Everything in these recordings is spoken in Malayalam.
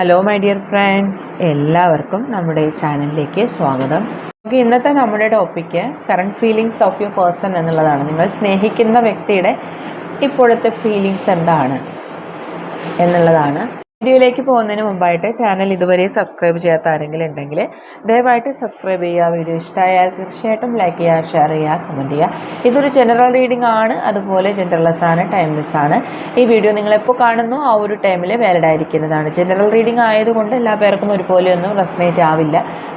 ഹലോ മൈ ഡിയർ ഫ്രണ്ട്സ് എല്ലാവർക്കും നമ്മുടെ ചാനലിലേക്ക് സ്വാഗതം. നമുക്ക് ഇന്നത്തെ നമ്മുടെ topic current feelings of your person എന്നുള്ളതാണ്. നിങ്ങൾ സ്നേഹിക്കുന്ന വ്യക്തിയുടെ ഇപ്പോഴത്തെ ഫീലിങ്സ് എന്താണ് എന്നുള്ളതാണ്. വീഡിയോയിലേക്ക് പോകുന്നതിന് മുമ്പായിട്ട് ചാനൽ ഇതുവരെ സബ്സ്ക്രൈബ് ചെയ്യാത്ത ആരെങ്കിലും ഉണ്ടെങ്കിൽ ദയവായിട്ട് സബ്സ്ക്രൈബ് ചെയ്യുക. വീഡിയോ ഇഷ്ടമായാൽ തീർച്ചയായിട്ടും ലൈക്ക് ചെയ്യുക ഷെയർ ചെയ്യുക കമന്റ് ചെയ്യുക. ഇതൊരു ജനറൽ റീഡിംഗ് ആണ്. അതുപോലെ ജനറൽലെസ് ആണ് ടൈംലെസ് ആണ്. ഈ വീഡിയോ നിങ്ങൾ എപ്പോൾ കാണുന്നു ആ ഒരു ടൈമിൽ വാലിഡ് ആയിരിക്കുന്നതാണ്. ജനറൽ റീഡിംഗ് ആയതുകൊണ്ട് എല്ലാ പേർക്കും ഒരുപോലെയൊന്നും റെസനേറ്റ് ആവില്ല.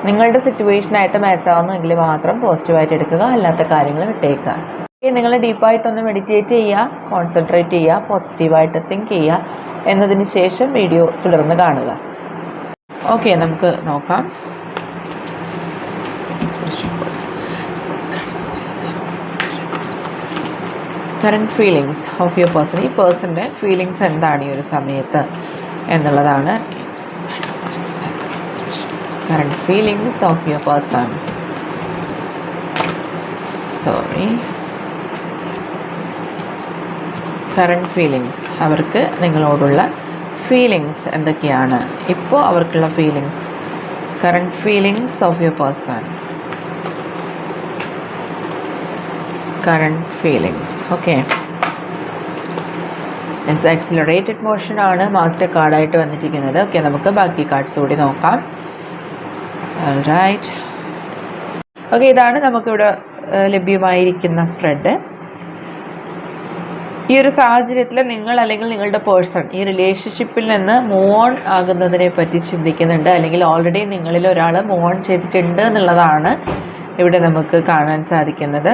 നിങ്ങളുടെ സിറ്റുവേഷനായിട്ട് മാച്ച് ആവുന്നെങ്കിൽ മാത്രം പോസിറ്റീവായിട്ട് എടുക്കുക. അല്ലാത്ത കാര്യങ്ങൾ വിട്ടേക്കുക നിങ്ങൾ ഡീപ്പായിട്ടൊന്ന് മെഡിറ്റേറ്റ് ചെയ്യുക കോൺസെൻട്രേറ്റ് ചെയ്യുക പോസിറ്റീവായിട്ട് തിങ്ക് ചെയ്യുക. എന്നതിന് ശേഷം വീഡിയോ തുടർന്ന് കാണുക. ഓക്കെ നമുക്ക് നോക്കാം. Current feelings of your person ഈ പേഴ്സന്റെ ഫീലിങ്സ് എന്താണ് ഈ ഒരു സമയത്ത് എന്നുള്ളതാണ്. Current feelings of your person sorry current feelings അവർക്ക് നിങ്ങളോടുള്ള ഫീലിങ്സ് എന്തൊക്കെയാണ്? ഇപ്പോൾ അവർക്കുള്ള feelings current feelings of your person current feelings okay means accelerated motion ആണ് മാസ്റ്റർ കാർഡായിട്ട് വന്നിരിക്കുന്നത്. ഓക്കെ നമുക്ക് ബാക്കി കാർഡ്സ് കൂടി നോക്കാം. റൈറ്റ് ഓക്കെ ഇതാണ് നമുക്കിവിടെ ലഭ്യമായിരിക്കുന്ന സ്പ്രെഡ് ഈ ഒരു സാഹചര്യത്തിൽ നിങ്ങൾ അല്ലെങ്കിൽ നിങ്ങളുടെ പേഴ്സൺ ഈ റിലേഷൻഷിപ്പിൽ നിന്ന് മൂവ് ഓൺ ആകുന്നതിനെ പറ്റി ചിന്തിക്കുന്നുണ്ട്. അല്ലെങ്കിൽ ഓൾറെഡി നിങ്ങളിൽ ഒരാൾ മൂവ് ഓൺ ചെയ്തിട്ടുണ്ട് എന്നുള്ളതാണ് ഇവിടെ നമുക്ക് കാണാൻ സാധിക്കുന്നത്.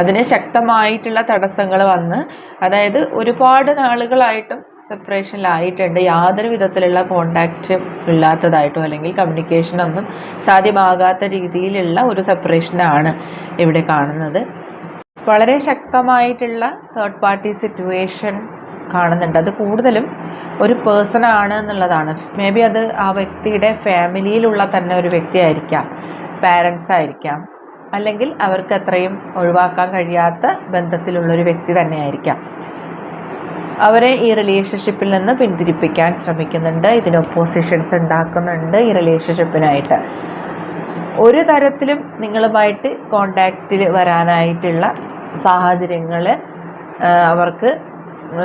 അതിന് ശക്തമായിട്ടുള്ള തടസ്സങ്ങൾ വന്ന് അതായത് ഒരുപാട് നാളുകളായിട്ടും സെപ്പറേഷനിലായിട്ടുണ്ട് യാതൊരു വിധത്തിലുള്ള കോണ്ടാക്റ്റ് ഇല്ലാത്തതായിട്ടോ അല്ലെങ്കിൽ കമ്മ്യൂണിക്കേഷനൊന്നും സാധ്യമാകാത്ത രീതിയിലുള്ള ഒരു സെപ്പറേഷനാണ് ഇവിടെ കാണുന്നത്. വളരെ ശക്തമായിട്ടുള്ള തേർഡ് പാർട്ടി സിറ്റുവേഷൻ കാണുന്നുണ്ട്. അത് കൂടുതലും ഒരു പേഴ്സൺ ആണ് എന്നുള്ളതാണ്. മേ ബി അത് ആ വ്യക്തിയുടെ ഫാമിലിയിലുള്ള തന്നെ ഒരു വ്യക്തിയായിരിക്കാം. പാരൻസ് ആയിരിക്കാം. അല്ലെങ്കിൽ അവർക്ക് അത്രയും ഒഴിവാക്കാൻ കഴിയാത്ത ബന്ധത്തിലുള്ളൊരു വ്യക്തി തന്നെയായിരിക്കാം. അവരെ ഈ റിലേഷൻഷിപ്പിൽ നിന്ന് പിന്തിരിപ്പിക്കാൻ ശ്രമിക്കുന്നുണ്ട്. ഇതിന് ഒപ്പോസിഷൻസ് ഉണ്ടാക്കുന്നുണ്ട് ഈ റിലേഷൻഷിപ്പിനായിട്ട് ഒരു തരത്തിലും നിങ്ങളുമായിട്ട് കോണ്ടാക്റ്റിൽ വരാനായിട്ടുള്ള സാഹചര്യങ്ങൾ അവർക്ക്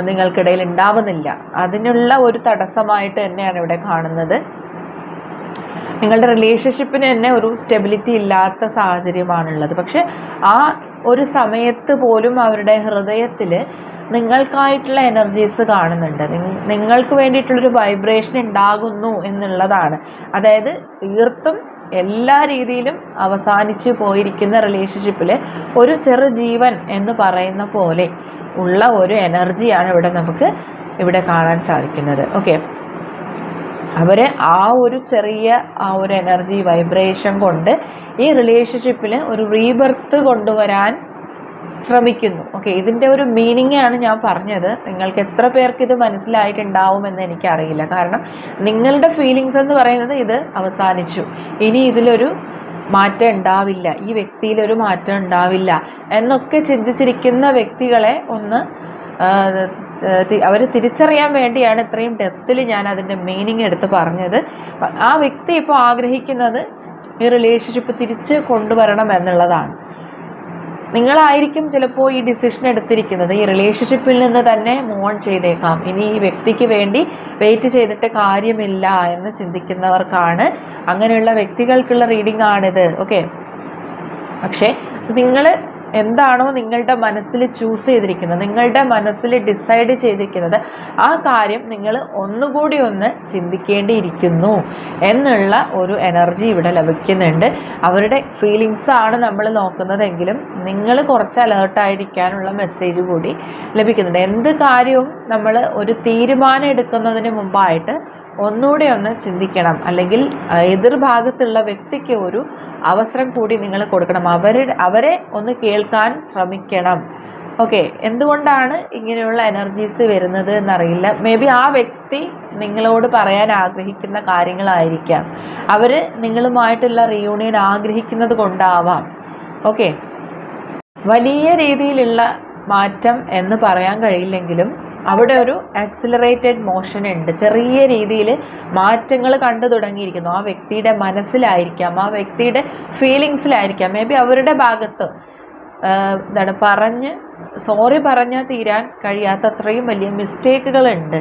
നിങ്ങൾക്കിടയിൽ ഉണ്ടാവുന്നില്ല. അതിനുള്ള ഒരു തടസ്സമായിട്ട് തന്നെയാണ് ഇവിടെ കാണുന്നത്. നിങ്ങളുടെ റിലേഷൻഷിപ്പിന് തന്നെ ഒരു സ്റ്റെബിലിറ്റി ഇല്ലാത്ത സാഹചര്യമാണുള്ളത്. പക്ഷെ ആ ഒരു സമയത്ത് പോലും അവരുടെ ഹൃദയത്തിൽ നിങ്ങൾക്കായിട്ടുള്ള എനർജീസ് കാണുന്നുണ്ട്. നിങ്ങ- നിങ്ങൾക്ക് വേണ്ടിയിട്ടുള്ളൊരു വൈബ്രേഷൻ ഉണ്ടാകുന്നു എന്നുള്ളതാണ്. അതായത് തീർത്തും എല്ലാ രീതിയിലും അവസാനിച്ച് പോയിരിക്കുന്ന റിലേഷൻഷിപ്പിൽ ഒരു ചെറു ജീവൻ എന്ന് പറയുന്ന പോലെ ഉള്ള ഒരു എനർജിയാണ് ഇവിടെ നമുക്ക് ഇവിടെ കാണാൻ സാധിക്കുന്നത്. ഓക്കെ അവർ ആ ഒരു ചെറിയ ആ ഒരു എനർജി വൈബ്രേഷൻ കൊണ്ട് ഈ റിലേഷൻഷിപ്പിൽ ഒരു റീബർത്ത് കൊണ്ടുവരാൻ ശ്രമിക്കുന്നു. ഓക്കെ ഇതിന്റെ ഒരു മീനിങ് ആണ് ഞാൻ പറഞ്ഞത്. നിങ്ങൾക്ക് എത്ര പേർക്ക് ഇത് മനസ്സിലായിട്ടുണ്ടാവുമെന്ന് എനിക്കറിയില്ല. കാരണം നിങ്ങളുടെ ഫീലിങ്സ് എന്ന് പറയുന്നത് ഇത് അവസാനിച്ചു. ഇനി ഇതിലൊരു മാറ്റം ഉണ്ടാവില്ല. ഈ വ്യക്തിയിലൊരു മാറ്റം ഉണ്ടാവില്ല. എന്നൊക്കെ ചിന്തിച്ചിരിക്കുന്ന വ്യക്തികളെ ഒന്ന് അവർ തിരിച്ചറിയാൻ വേണ്ടിയാണ് ഇത്രയും ഡെപ്തിൽ ഞാൻ അതിന്റെ മീനിങ് എടുത്ത് പറഞ്ഞത്. ആ വ്യക്തി ഇപ്പോൾ ആഗ്രഹിക്കുന്നത് ഈ റിലേഷൻഷിപ്പ് തിരിച്ച് കൊണ്ടുവരണം എന്നുള്ളതാണ്. നിങ്ങളായിരിക്കും ചിലപ്പോൾ ഈ ഡിസിഷൻ എടുത്തിരിക്കുന്നത്. ഈ റിലേഷൻഷിപ്പിൽ നിന്ന് തന്നെ മോൺ ചെയ്തേക്കാം. ഇനി ഈ വ്യക്തിക്ക് വേണ്ടി വെയിറ്റ് ചെയ്തിട്ട് കാര്യമില്ല എന്ന് ചിന്തിക്കുന്നവർക്കാണ് അങ്ങനെയുള്ള വ്യക്തികൾക്കുള്ള റീഡിംഗ് ആണിത്. ഓക്കെ പക്ഷേ നിങ്ങൾ എന്താണോ നിങ്ങളുടെ മനസ്സിൽ ചൂസ് ചെയ്തിരിക്കുന്നത് നിങ്ങളുടെ മനസ്സിൽ ഡിസൈഡ് ചെയ്തിരിക്കുന്നത് ആ കാര്യം നിങ്ങൾ ഒന്നുകൂടി ഒന്ന് ചിന്തിക്കേണ്ടിയിരിക്കുന്നു എന്നുള്ള ഒരു എനർജി ഇവിടെ ലഭിക്കുന്നുണ്ട്. അവരുടെ ഫീലിങ്സ് ആണ് നമ്മൾ നോക്കുന്നതെങ്കിലും നിങ്ങൾ കുറച്ച് അലേർട്ടായിരിക്കാനുള്ള മെസ്സേജ് കൂടി ലഭിക്കുന്നുണ്ട്. എന്ത് കാര്യവും നമ്മൾ ഒരു തീരുമാനം എടുക്കുന്നതിന് മുമ്പായിട്ട് ഒന്നുകൂടി ഒന്ന് ചിന്തിക്കണം. അല്ലെങ്കിൽ എതിർഭാഗത്തുള്ള വ്യക്തിക്ക് ഒരു അവസരം കൂടി നിങ്ങൾ കൊടുക്കണം. അവരുടെ അവരെ ഒന്ന് കേൾക്കാൻ ശ്രമിക്കണം. ഓക്കെ. എന്തുകൊണ്ടാണ് ഇങ്ങനെയുള്ള എനർജീസ് വരുന്നത് എന്നറിയില്ല. മേ ബി ആ വ്യക്തി നിങ്ങളോട് പറയാൻ ആഗ്രഹിക്കുന്ന കാര്യങ്ങളായിരിക്കാം. അവർ നിങ്ങളുമായിട്ടുള്ള റിയൂണിയൻ ആഗ്രഹിക്കുന്നത് കൊണ്ടാവാം. ഓക്കെ. വലിയ രീതിയിലുള്ള മാറ്റം എന്ന് പറയാൻ കഴിയില്ലെങ്കിലും അവിടെ ഒരു ആക്സിലറേറ്റഡ് മോഷൻ ഉണ്ട്. ചെറിയ രീതിയിൽ മാറ്റങ്ങൾ കണ്ടു തുടങ്ങിയിരിക്കുന്നു. ആ വ്യക്തിയുടെ മനസ്സിലായിരിക്കാം ആ വ്യക്തിയുടെ ഫീലിങ്സിലായിരിക്കാം മേ ബി അവരുടെ ഭാഗത്ത് എന്താണ് പറഞ്ഞ് സോറി പറഞ്ഞാൽ തീരാൻ കഴിയാത്തത്രയും വലിയ മിസ്റ്റേക്കുകളുണ്ട്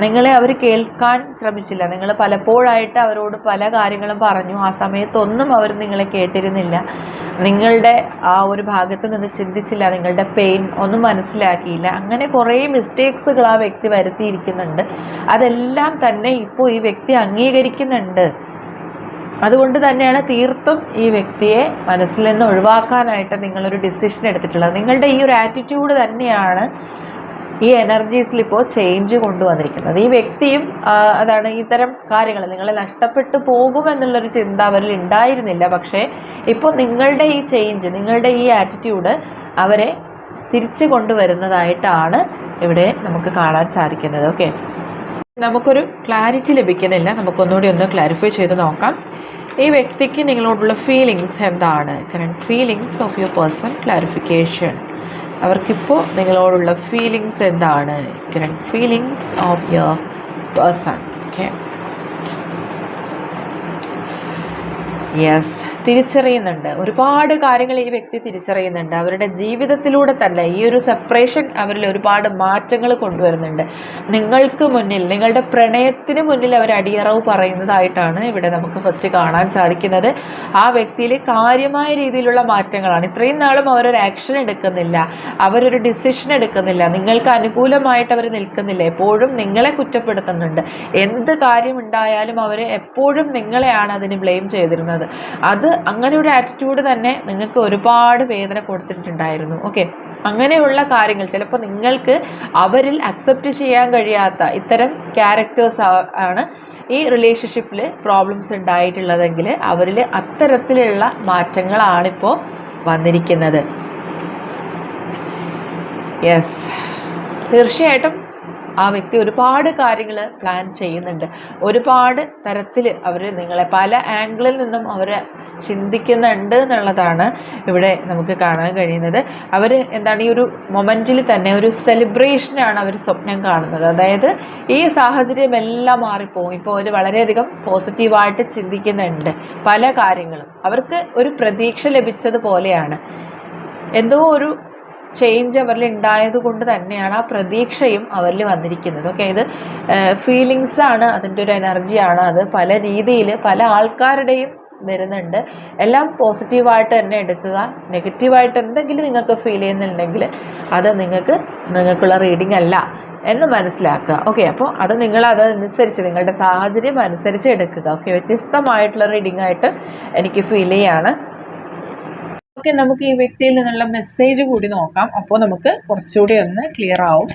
നിങ്ങളെ അവർ കേൾക്കാൻ ശ്രമിച്ചില്ല. നിങ്ങൾ പലപ്പോഴായിട്ട് അവരോട് പല കാര്യങ്ങളും പറഞ്ഞു. ആ സമയത്തൊന്നും അവർ നിങ്ങളെ കേട്ടിരുന്നില്ല. നിങ്ങളുടെ ആ ഒരു ഭാഗത്ത് നിന്ന് ചിന്തിച്ചില്ല. നിങ്ങളുടെ പെയിൻ ഒന്നും മനസ്സിലാക്കിയില്ല. അങ്ങനെ കുറേ മിസ്റ്റേക്സുകൾ ആ വ്യക്തി വരുത്തിയിരിക്കുന്നുണ്ട്. അതെല്ലാം തന്നെ ഇപ്പോൾ ഈ വ്യക്തി അംഗീകരിക്കുന്നുണ്ട്. അതുകൊണ്ട് തന്നെയാണ് തീർത്തും ഈ വ്യക്തിയെ മനസ്സിൽ നിന്ന് ഒഴിവാക്കാനായിട്ട് നിങ്ങളൊരു ഡിസിഷൻ എടുത്തിട്ടുള്ളത്. നിങ്ങളുടെ ഈ ഒരു ആറ്റിറ്റ്യൂഡ് തന്നെയാണ് ഈ എനർജീസിൽ ഇപ്പോൾ ചേഞ്ച് കൊണ്ടുവന്നിരിക്കുന്നത്. ഈ വ്യക്തിയും അതാണ് ഇത്തരം കാര്യങ്ങൾ നിങ്ങളെ നഷ്ടപ്പെട്ടു പോകുമെന്നുള്ളൊരു ചിന്ത അവരിൽ ഉണ്ടായിരുന്നില്ല. പക്ഷേ ഇപ്പോൾ നിങ്ങളുടെ ഈ ചേഞ്ച് നിങ്ങളുടെ ഈ ആറ്റിറ്റ്യൂഡ് അവരെ തിരിച്ചു കൊണ്ടുവരുന്നതായിട്ടാണ് ഇവിടെ നമുക്ക് കാണാൻ സാധിക്കുന്നത്. ഓക്കെ നമുക്കൊരു ക്ലാരിറ്റി ലഭിക്കുന്നില്ല. നമുക്കൊന്നുകൂടി ഒന്ന് ക്ലാരിഫൈ ചെയ്ത് നോക്കാം. ഈ വ്യക്തിക്ക് നിങ്ങളോടുള്ള ഫീലിങ്സ് എന്താണ്? Current feelings of your person clarification അവർക്കിപ്പോൾ നിങ്ങളോടുള്ള ഫീലിങ്സ് എന്താണ്? Feelings of your person okay yes തിരിച്ചറിയുന്നുണ്ട്. ഒരുപാട് കാര്യങ്ങൾ ഈ വ്യക്തി തിരിച്ചറിയുന്നുണ്ട്. അവരുടെ ജീവിതത്തിലൂടെ തന്നെ ഈ ഒരു സെപ്പറേഷൻ അവരിൽ ഒരുപാട് മാറ്റങ്ങൾ കൊണ്ടുവരുന്നുണ്ട്. നിങ്ങൾക്ക് മുന്നിൽ നിങ്ങളുടെ പ്രണയത്തിന് മുന്നിൽ അവർ അടിയറവ് പറയുന്നതായിട്ടാണ് ഇവിടെ നമുക്ക് ഫസ്റ്റ് കാണാൻ സാധിക്കുന്നത്. ആ വ്യക്തിയിൽ കാര്യമായ രീതിയിലുള്ള മാറ്റങ്ങളാണ്. ഇത്രയും നാളും അവരൊരു ആക്ഷൻ എടുക്കുന്നില്ല. അവരൊരു ഡിസിഷൻ എടുക്കുന്നില്ല. നിങ്ങൾക്ക് അനുകൂലമായിട്ട് അവർ നിൽക്കുന്നില്ല. എപ്പോഴും നിങ്ങളെ കുറ്റപ്പെടുത്തുന്നുണ്ട്. എന്ത് കാര്യം കാര്യമുണ്ടായാലും അവർ എപ്പോഴും നിങ്ങളെയാണ് അതിന് ബ്ലെയിം ചെയ്തിരുന്നത്. അത് അങ്ങനെ ഒരു ആറ്റിറ്റ്യൂഡ് തന്നെ നിങ്ങൾക്ക് ഒരുപാട് വേദന കൊടുത്തിട്ടുണ്ടായിരുന്നു. ഓക്കെ അങ്ങനെയുള്ള കാര്യങ്ങൾ ചിലപ്പോൾ നിങ്ങൾക്ക് അവരിൽ അക്സെപ്റ്റ് ചെയ്യാൻ കഴിയാത്ത ഇത്തരം ക്യാരക്ടേഴ്സ് ആണ് ഈ റിലേഷൻഷിപ്പിൽ പ്രോബ്ലംസ് ഉണ്ടായിട്ടുള്ളതെങ്കിൽ അവരിൽ അത്തരത്തിലുള്ള മാറ്റങ്ങളാണിപ്പോൾ വന്നിരിക്കുന്നത്. യെസ് തീർച്ചയായിട്ടും ആ വ്യക്തി ഒരുപാട് കാര്യങ്ങൾ പ്ലാൻ ചെയ്യുന്നുണ്ട്. ഒരുപാട് തരത്തിൽ അവർ നിങ്ങളെ പല ആംഗിളിൽ നിന്നും അവർ ചിന്തിക്കുന്നുണ്ട് എന്നുള്ളതാണ് ഇവിടെ നമുക്ക് കാണാൻ കഴിയുന്നത്. അവർ എന്താണ് ഈ ഒരു മൊമെന്റിൽ തന്നെ ഒരു സെലിബ്രേഷനാണ് അവർ സ്വപ്നം കാണുന്നത്. അതായത് ഈ സാഹചര്യമെല്ലാം മാറിപ്പോകും. ഇപ്പോൾ അവർ വളരെയധികം പോസിറ്റീവായിട്ട് ചിന്തിക്കുന്നുണ്ട് പല കാര്യങ്ങളും. അവർക്ക് ഒരു പ്രതീക്ഷ ലഭിച്ചതുപോലെയാണ് എന്തോ ഒരു ചേഞ്ച് അവരിൽ ഉണ്ടായത് കൊണ്ട് തന്നെയാണ് ആ പ്രതീക്ഷയും അവരിൽ വന്നിരിക്കുന്നത്. ഓക്കെ ഇത് ഫീലിങ്സ് ആണ് അതിന്റെ ഒരു എനർജിയാണ് അത്. പല രീതിയിൽ പല ആൾക്കാരുടെയും വരുന്നുണ്ട്. എല്ലാം പോസിറ്റീവായിട്ട് തന്നെ എടുക്കുക. നെഗറ്റീവായിട്ട് എന്തെങ്കിലും നിങ്ങൾക്ക് ഫീൽ ചെയ്യുന്നുണ്ടെങ്കിൽ അത് നിങ്ങൾക്ക് നിങ്ങൾക്കുള്ള റീഡിംഗ് അല്ല എന്ന് മനസ്സിലാക്കുക. ഓക്കെ അപ്പോൾ അത് നിങ്ങൾ അതനുസരിച്ച് നിങ്ങളുടെ സാഹചര്യം അനുസരിച്ച് എടുക്കുക. ഓക്കെ വ്യത്യസ്തമായിട്ടുള്ള റീഡിംഗ് ആയിട്ട് എനിക്ക് ഫീൽ ചെയ്യാണ്. ഓക്കെ നമുക്ക് ഈ വ്യക്തിയിൽ നിന്നുള്ള മെസ്സേജ് കൂടി നോക്കാം. അപ്പോൾ നമുക്ക് കുറച്ചുകൂടി ഒന്ന് ക്ലിയർ ആവും.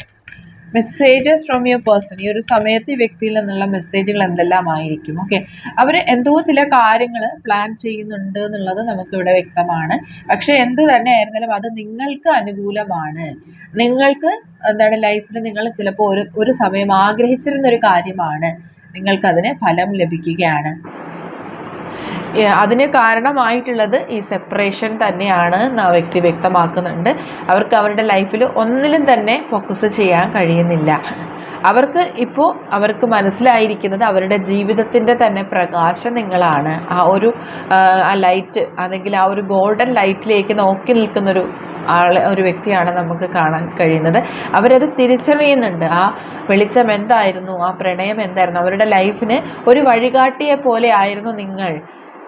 മെസ്സേജസ് ഫ്രം യുവർ പേഴ്സൺ ഈ ഒരു സമയത്ത് ഈ വ്യക്തിയിൽ നിന്നുള്ള മെസ്സേജുകൾ എന്തെല്ലാം ആയിരിക്കും ഓക്കെ അവർ എന്തോ ചില കാര്യങ്ങൾ പ്ലാൻ ചെയ്യുന്നുണ്ട് എന്നുള്ളത് നമുക്കിവിടെ വ്യക്തമാണ്. പക്ഷേ എന്ത് തന്നെ ആയിരുന്നാലും അത് നിങ്ങൾക്ക് അനുകൂലമാണ്. നിങ്ങൾക്ക് എന്താണ് ലൈഫിൽ നിങ്ങൾ ചിലപ്പോൾ ഒരു ഒരു സമയം ആഗ്രഹിച്ചിരുന്ന ഒരു കാര്യമാണ്. നിങ്ങൾക്കതിന് ഫലം ലഭിക്കുകയാണ്. അതിന് കാരണമായിട്ടുള്ളത് ഈ സെപ്പറേഷൻ തന്നെയാണ് ആ വ്യക്തി വ്യക്തമാക്കുന്നുണ്ട്. അവർക്ക് അവരുടെ ലൈഫിൽ ഒന്നിലും തന്നെ ഫോക്കസ് ചെയ്യാൻ കഴിയുന്നില്ല. അവർക്ക് ഇപ്പോൾ അവർക്ക് മനസ്സിലായിരിക്കുന്നത് അവരുടെ ജീവിതത്തിന്റെ തന്നെ പ്രകാശം നിങ്ങളാണ്. ആ ഒരു ആ ലൈറ്റ് അല്ലെങ്കിൽ ആ ഒരു ഗോൾഡൻ ലൈറ്റിലേക്ക് നോക്കി നിൽക്കുന്നൊരു ആളെ ഒരു വ്യക്തിയാണ് നമുക്ക് കാണാൻ കഴിയുന്നത്. അവരത് തിരിച്ചറിയുന്നുണ്ട്. ആ വെളിച്ചം എന്തായിരുന്നു? ആ പ്രണയം എന്തായിരുന്നു? അവരുടെ ലൈഫിന് ഒരു വഴികാട്ടിയെ പോലെ ആയിരുന്നു നിങ്ങൾ.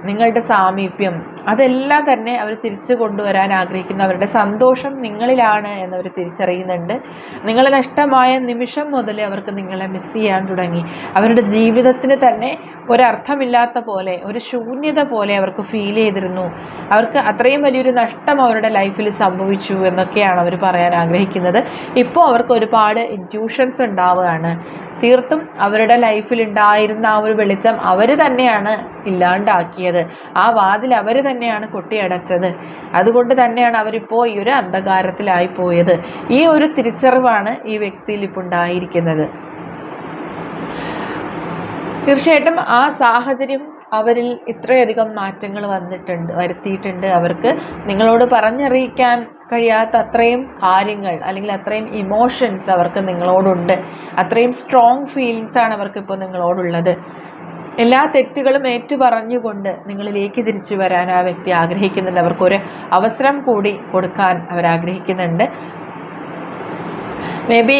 നിങ്ങളുടെ സാമീപ്യം അതെല്ലാം തന്നെ അവർ തിരിച്ചു കൊണ്ടുവരാൻ ആഗ്രഹിക്കുന്നു. അവരുടെ സന്തോഷം നിങ്ങളിലാണ് എന്നവർ തിരിച്ചറിയുന്നുണ്ട്. നിങ്ങളെ നഷ്ടമായ നിമിഷം മുതൽ അവർക്ക് നിങ്ങളെ മിസ് ചെയ്യാൻ തുടങ്ങി. അവരുടെ ജീവിതത്തിന് തന്നെ ഒരർത്ഥമില്ലാത്ത പോലെ ഒരു ശൂന്യത പോലെ അവർക്ക് ഫീൽ ചെയ്തിരുന്നു. അവർക്ക് അത്രയും വലിയൊരു നഷ്ടം അവരുടെ ലൈഫിൽ സംഭവിച്ചു എന്നൊക്കെയാണ് അവർ പറയാൻ ആഗ്രഹിക്കുന്നത്. ഇപ്പോൾ അവർക്ക് ഒരുപാട് ഇന്റ്യൂഷൻസ് ഉണ്ടാവുകയാണ്. തീർത്തും അവരുടെ ലൈഫിൽ ഉണ്ടായിരുന്ന ആ ഒരു വെളിച്ചം അവർ തന്നെയാണ് ഇല്ലാണ്ടാക്കിയത്. ആ വാതിൽ അവർ തന്നെയാണ് കൊട്ടിയടച്ചത്. അതുകൊണ്ട് തന്നെയാണ് അവരിപ്പോൾ ഈ ഒരു അന്ധകാരത്തിലായി പോയത്. ഈ ഒരു തിരിച്ചറിവാണ് ഈ വ്യക്തിയിൽ ഇപ്പോൾ ഉണ്ടായിരിക്കുന്നത്. തീർച്ചയായിട്ടും ആ സാഹചര്യം അവരിൽ ഇത്രയധികം മാറ്റങ്ങൾ വന്നിട്ടുണ്ട് വരുത്തിയിട്ടുണ്ട്. അവർക്ക് നിങ്ങളോട് പറഞ്ഞറിയിക്കാൻ കഴിയാത്ത അത്രയും കാര്യങ്ങൾ അല്ലെങ്കിൽ അത്രയും ഇമോഷൻസ് അവർക്ക് നിങ്ങളോടുണ്ട്. അത്രയും സ്ട്രോങ് ഫീലിങ്സ് ആണ് അവർക്ക് ഇപ്പോൾ നിങ്ങളോടുള്ളത്. എല്ലാ തെറ്റുകളും ഏറ്റു പറഞ്ഞുകൊണ്ട് നിങ്ങളിലേക്ക് തിരിച്ചു വരാൻ ആ വ്യക്തി ആഗ്രഹിക്കുന്നുണ്ട്. അവർക്കൊരു അവസരം കൂടി കൊടുക്കാൻ അവർ ആഗ്രഹിക്കുന്നുണ്ട്. മേ ബി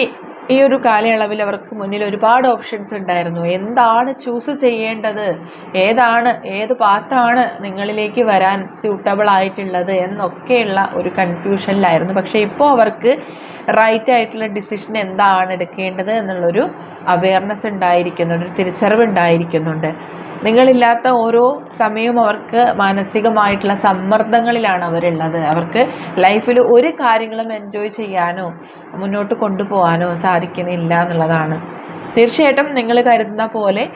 ഈ ഒരു കാലയളവിൽ അവർക്ക് മുന്നിൽ ഒരുപാട് ഓപ്ഷൻസ് ഉണ്ടായിരുന്നു. എന്താണ് ചൂസ് ചെയ്യേണ്ടത്? ഏതാണ് ഏത് പാത്താണ് നിങ്ങളിലേക്ക് വരാൻ സ്യൂട്ടബിൾ ആയിട്ടുള്ളത് എന്നൊക്കെയുള്ള ഒരു കൺഫ്യൂഷനിലായിരുന്നു പക്ഷേ ഇപ്പോൾ അവർക്ക് റൈറ്റ് ആയിട്ടുള്ള ഡിസിഷൻ എന്താണ് എടുക്കേണ്ടത് എന്നുള്ളൊരു അവയർനെസ് ഉണ്ടായിരിക്കുന്നുണ്ട് ഒരു തിരിച്ചറിവ് ഉണ്ടായിരിക്കുന്നുണ്ട്. നിങ്ങളില്ലാത്ത ഓരോ സമയവും അവർക്ക് മാനസികമായിട്ടുള്ള സമ്മർദ്ദങ്ങളിലാണ് അവരുള്ളത്. അവർക്ക് ലൈഫിൽ ഒരു കാര്യങ്ങളും എൻജോയ് ചെയ്യാനോ മുന്നോട്ട് കൊണ്ടുപോകാനോ സാധിക്കുന്നില്ല എന്നുള്ളതാണ്. തീർച്ചയായിട്ടും നിങ്ങൾ കരുതുന്ന പോലെ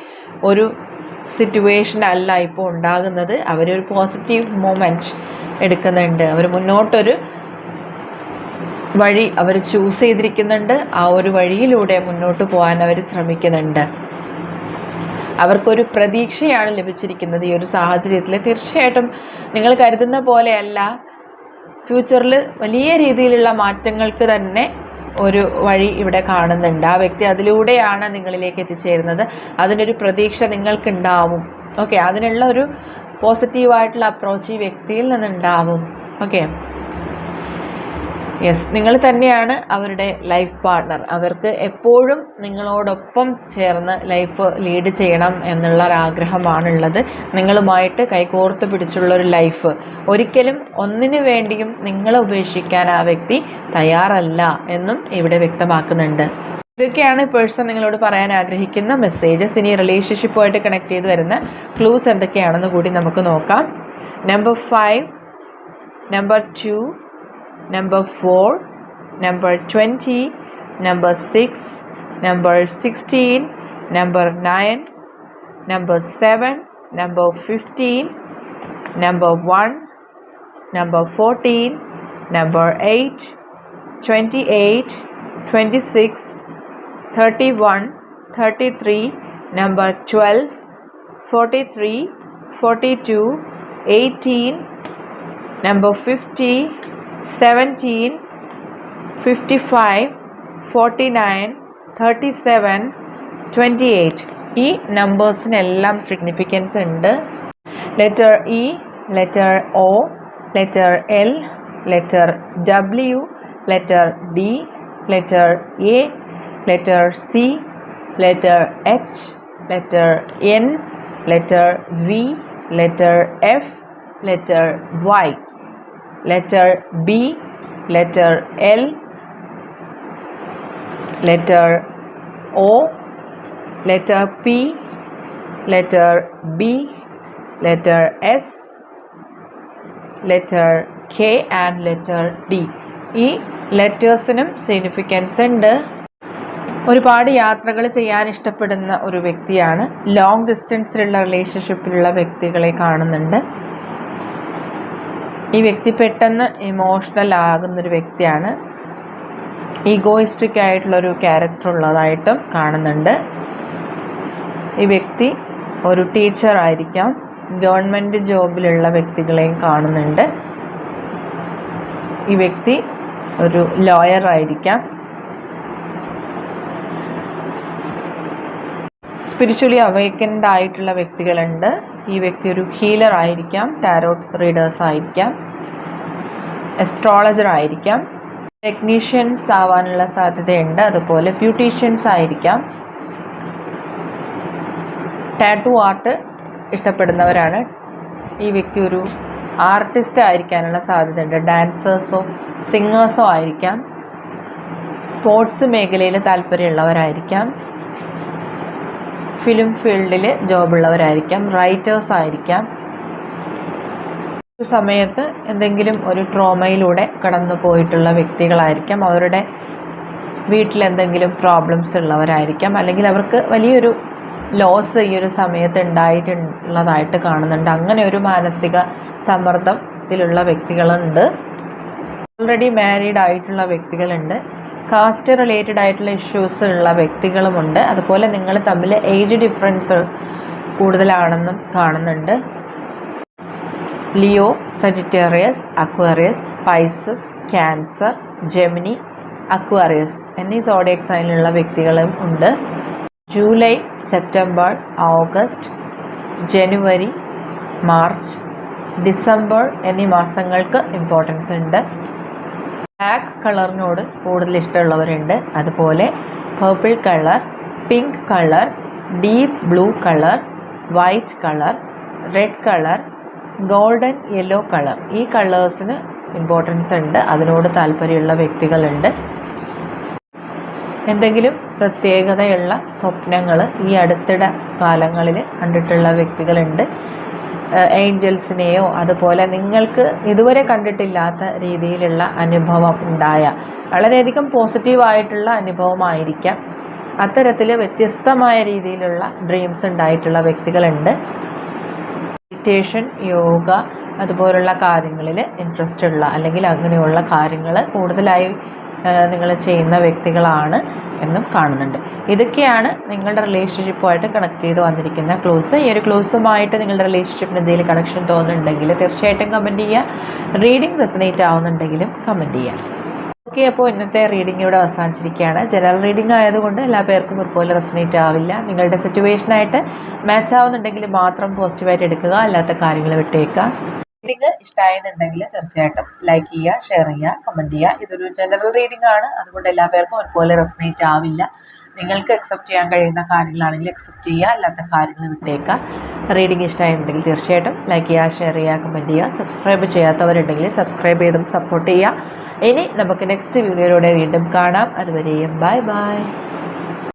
ഒരു സിറ്റുവേഷൻ അല്ല ഇപ്പോൾ ഉണ്ടാകുന്നത്. അവരൊരു പോസിറ്റീവ് മൂമെന്റ് എടുക്കുന്നുണ്ട്. അവർ മുന്നോട്ടൊരു വഴി അവർ ചൂസ് ചെയ്തിരിക്കുന്നുണ്ട്. ആ ഒരു വഴിയിലൂടെ മുന്നോട്ട് പോകാൻ അവർ ശ്രമിക്കുന്നുണ്ട്. അവർക്കൊരു പ്രതീക്ഷയാണ് ലഭിച്ചിരിക്കുന്നത് ഈ ഒരു സാഹചര്യത്തിൽ തീർച്ചയായിട്ടും നിങ്ങൾ കരുതുന്ന പോലെയല്ല. ഫ്യൂച്ചറിൽ വലിയ രീതിയിലുള്ള മാറ്റങ്ങൾക്ക് തന്നെ ഒരു വഴി ഇവിടെ കാണുന്നുണ്ട്. ആ വ്യക്തി അതിലൂടെയാണ് നിങ്ങളിലേക്ക് എത്തിച്ചേരുന്നത്. അതിനൊരു പ്രതീക്ഷ നിങ്ങൾക്കുണ്ടാവും. ഓക്കെ? അതിനുള്ള ഒരു പോസിറ്റീവായിട്ടുള്ള അപ്രോച്ച് ഈ വ്യക്തിയിൽ നിന്നുണ്ടാവും. ഓക്കെ? യെസ് നിങ്ങൾ തന്നെയാണ് അവരുടെ ലൈഫ് പാർട്ട്ണർ അവർക്ക് എപ്പോഴും നിങ്ങളോടൊപ്പം ചേർന്ന് ലൈഫ് ലീഡ് ചെയ്യണം എന്നുള്ള ഒരാഗ്രഹമാണുള്ളത് നിങ്ങളുമായിട്ട് കൈകോർത്ത് പിടിച്ചുള്ള ഒരു ലൈഫ് ഒരിക്കലും ഒന്നിനു വേണ്ടിയും നിങ്ങളെ ഉപേക്ഷിക്കാൻ ആ വ്യക്തി തയ്യാറല്ല എന്നും ഇവിടെ വ്യക്തമാക്കുന്നുണ്ട്. ഇതൊക്കെയാണ് പേഴ്സൺ നിങ്ങളോട് പറയാൻ ആഗ്രഹിക്കുന്ന മെസ്സേജസ് ഇനി റിലേഷൻഷിപ്പുമായിട്ട് കണക്ട് ചെയ്ത് വരുന്ന ക്ലൂസ് എന്തൊക്കെയാണെന്ന് കൂടി നമുക്ക് നോക്കാം. Number five number two number 4 number 20 number 6 number 16 number 9 number 7 number 15 number 1 number 14 number 8 28 26 31 33 number 12 43 42 18 number 50 seventeen fifty five forty nine thirty seven twenty eight ഈ നമ്പേഴ്സിനെല്ലാം സിഗ്നിഫിക്കൻസ് ഉണ്ട്. Letter E letter O letter L letter W letter D letter A letter C letter H letter N letter V letter F letter Y letter B, letter L, letter O, letter P, letter B, letter S, letter K and letter D. ഈ ലെറ്റേഴ്സിനും സിഗ്നിഫിക്കൻസ് ഉണ്ട് ഒരുപാട് യാത്രകൾ ചെയ്യാൻ ഇഷ്ടപ്പെടുന്ന ഒരു വ്യക്തിയാണ്. ലോങ് ഡിസ്റ്റൻസിലുള്ള റിലേഷൻഷിപ്പിലുള്ള വ്യക്തികളെ കാണുന്നുണ്ട്. ഈ വ്യക്തി പെട്ടെന്ന് ഇമോഷണൽ ആകുന്നൊരു വ്യക്തിയാണ്. ഈഗോയിസ്റ്റിക് ആയിട്ടുള്ളൊരു ക്യാരക്ടർ ഉള്ളതായിട്ടും കാണുന്നുണ്ട്. ഈ വ്യക്തി ഒരു ടീച്ചർ ആയിരിക്കാം. ഗവൺമെന്റ് ജോബിലുള്ള വ്യക്തികളെയും കാണുന്നുണ്ട്. ഈ വ്യക്തി ഒരു ലോയർ ആയിരിക്കാം. സ്പിരിച്വലി അവേക്കൻഡ് ആയിട്ടുള്ള വ്യക്തികളുണ്ട്. ഈ വ്യക്തി ഒരു ഹീലർ ആയിരിക്കാം ടാരോട്ട് റീഡേഴ്സ് ആയിരിക്കാം എസ്ട്രോളജർ ആയിരിക്കാം. ടെക്നീഷ്യൻസ് ആവാനുള്ള സാധ്യതയുണ്ട് അതുപോലെ ബ്യൂട്ടീഷ്യൻസ് ആയിരിക്കാം. ടാറ്റു ആർട്ട് ഇഷ്ടപ്പെടുന്നവരാണ്. ഈ വ്യക്തി ഒരു ആർട്ടിസ്റ്റ് ആയിരിക്കാനുള്ള സാധ്യതയുണ്ട്. ഡാൻസേഴ്സോ സിംഗേഴ്സോ ആയിരിക്കാം. സ്പോർട്സ് മേഖലയിൽ താല്പര്യമുള്ളവരായിരിക്കാം. ഫിലിം ഫീൽഡിൽ ജോബുള്ളവരായിരിക്കാം റൈറ്റേഴ്സ് ആയിരിക്കാം. സമയത്ത് എന്തെങ്കിലും ഒരു ട്രോമയിലൂടെ കടന്നു പോയിട്ടുള്ള വ്യക്തികളായിരിക്കാം. അവരുടെ വീട്ടിലെന്തെങ്കിലും പ്രോബ്ലംസ് ഉള്ളവരായിരിക്കാം. അല്ലെങ്കിൽ അവർക്ക് വലിയൊരു ലോസ് ഈ ഒരു സമയത്ത് ഉണ്ടായിട്ടുള്ളതായിട്ട് കാണുന്നുണ്ട്. അങ്ങനെ ഒരു മാനസിക സമ്മർദ്ദത്തിലുള്ള വ്യക്തികളുണ്ട്. ഓൾറെഡി മാരീഡ് ആയിട്ടുള്ള വ്യക്തികളുണ്ട്. കാസ്റ്റ് റിലേറ്റഡ് ആയിട്ടുള്ള ഇഷ്യൂസ് ഉള്ള വ്യക്തികളുമുണ്ട്. അതുപോലെ നിങ്ങൾ തമ്മിൽ ഏജ് ഡിഫറൻസ് കൂടുതലാണെന്നും കാണുന്നുണ്ട്. Leo Sagittarius Aquarius Pisces Cancer Gemini Aquarius എന്നീ സോഡിയക് സൈനിലുള്ള വ്യക്തികളും ഉണ്ട്. July September August January March December എന്നീ മാസങ്ങൾക്ക് ഇമ്പോർട്ടൻസ് ഉണ്ട്. ബ്ലാക്ക് കളറിനോട് കൂടുതൽ ഇഷ്ടമുള്ളവരുണ്ട്. അതുപോലെ purple colour pink colour deep blue colour white colour red colour golden yellow colour ഈ കളേഴ്സിന് ഇമ്പോർട്ടൻസ് ഉണ്ട്. അതിനോട് താല്പര്യമുള്ള വ്യക്തികളുണ്ട്. എന്തെങ്കിലും പ്രത്യേകതയുള്ള സ്വപ്നങ്ങൾ ഈ അടുത്തിടെ കാലങ്ങളിൽ കണ്ടിട്ടുള്ള വ്യക്തികളുണ്ട്. ഏഞ്ചൽസിനെയോ അതുപോലെ നിങ്ങൾക്ക് ഇതുവരെ കണ്ടിട്ടില്ലാത്ത രീതിയിലുള്ള അനുഭവം ഉണ്ടായ വളരെയധികം പോസിറ്റീവായിട്ടുള്ള അനുഭവമായിരിക്കാം. അത്തരത്തിൽ വ്യത്യസ്തമായ രീതിയിലുള്ള ഡ്രീംസ് ഉണ്ടായിട്ടുള്ള വ്യക്തികളുണ്ട്. മെഡിറ്റേഷൻ യോഗ അതുപോലുള്ള കാര്യങ്ങളിൽ ഇൻട്രസ്റ്റ് ഉള്ള അല്ലെങ്കിൽ അങ്ങനെയുള്ള കാര്യങ്ങൾ കൂടുതലായി നിങ്ങൾ ചെയ്യുന്ന വ്യക്തികളാണ് എന്നും കാണുന്നുണ്ട്. ഇതൊക്കെയാണ് നിങ്ങളുടെ റിലേഷൻഷിപ്പുമായിട്ട് കണക്ട് ചെയ്ത് വന്നിരിക്കുന്ന ക്ലോസ് ഈ ഒരു ക്ലോസുമായിട്ട് നിങ്ങളുടെ റിലേഷൻഷിപ്പിന് എന്തെങ്കിലും കണക്ഷൻ തോന്നുന്നുണ്ടെങ്കിൽ തീർച്ചയായിട്ടും കമന്റ് ചെയ്യുക റീഡിംഗ് റെസനേറ്റ് ആവുന്നുണ്ടെങ്കിലും കമന്റ് ചെയ്യുക ഓക്കെ അപ്പോൾ ഇന്നത്തെ റീഡിംഗ് ഇവിടെ അവസാനിച്ചിരിക്കുകയാണ്. ജനറൽ റീഡിംഗ് ആയതുകൊണ്ട് എല്ലാ പേർക്കും ഒരുപോലെ റെസനേറ്റ് ആവില്ല. നിങ്ങളുടെ സിറ്റുവേഷനായിട്ട് മാച്ച് ആവുന്നുണ്ടെങ്കിൽ മാത്രം പോസിറ്റീവായിട്ട് എടുക്കുക. അല്ലാത്ത കാര്യങ്ങൾ വിട്ടേക്കുക. റീഡിംഗ് ഇഷ്ടമായെന്നുണ്ടെങ്കിൽ തീർച്ചയായിട്ടും ലൈക്ക് ചെയ്യുക ഷെയർ ചെയ്യുക കമന്റ് ചെയ്യുക. ഇതൊരു ജനറൽ റീഡിംഗ് ആണ്. അതുകൊണ്ട് എല്ലാ പേർക്കും ഒരുപോലെ റെസനേറ്റ് ആവില്ല. നിങ്ങൾക്ക് അക്സെപ്റ്റ് ചെയ്യാൻ കഴിയുന്ന കാര്യങ്ങളാണെങ്കിൽ അക്സെപ്റ്റ് ചെയ്യുക. അല്ലാത്ത കാര്യങ്ങൾ വിട്ടേക്കുക. റീഡിംഗ് ഇഷ്ടമായിട്ടുണ്ടെങ്കിൽ തീർച്ചയായിട്ടും ലൈക്ക് ചെയ്യുക ഷെയർ ചെയ്യുക കമന്റ് ചെയ്യുക. സബ്സ്ക്രൈബ് ചെയ്യാത്തവരുണ്ടെങ്കിൽ സബ്സ്ക്രൈബ് ചെയ്തും സപ്പോർട്ട് ചെയ്യുക. ഇനി നമുക്ക് നെക്സ്റ്റ് വീഡിയോയിലൂടെ വീണ്ടും കാണാം. അതുവരെയും ബൈ ബൈ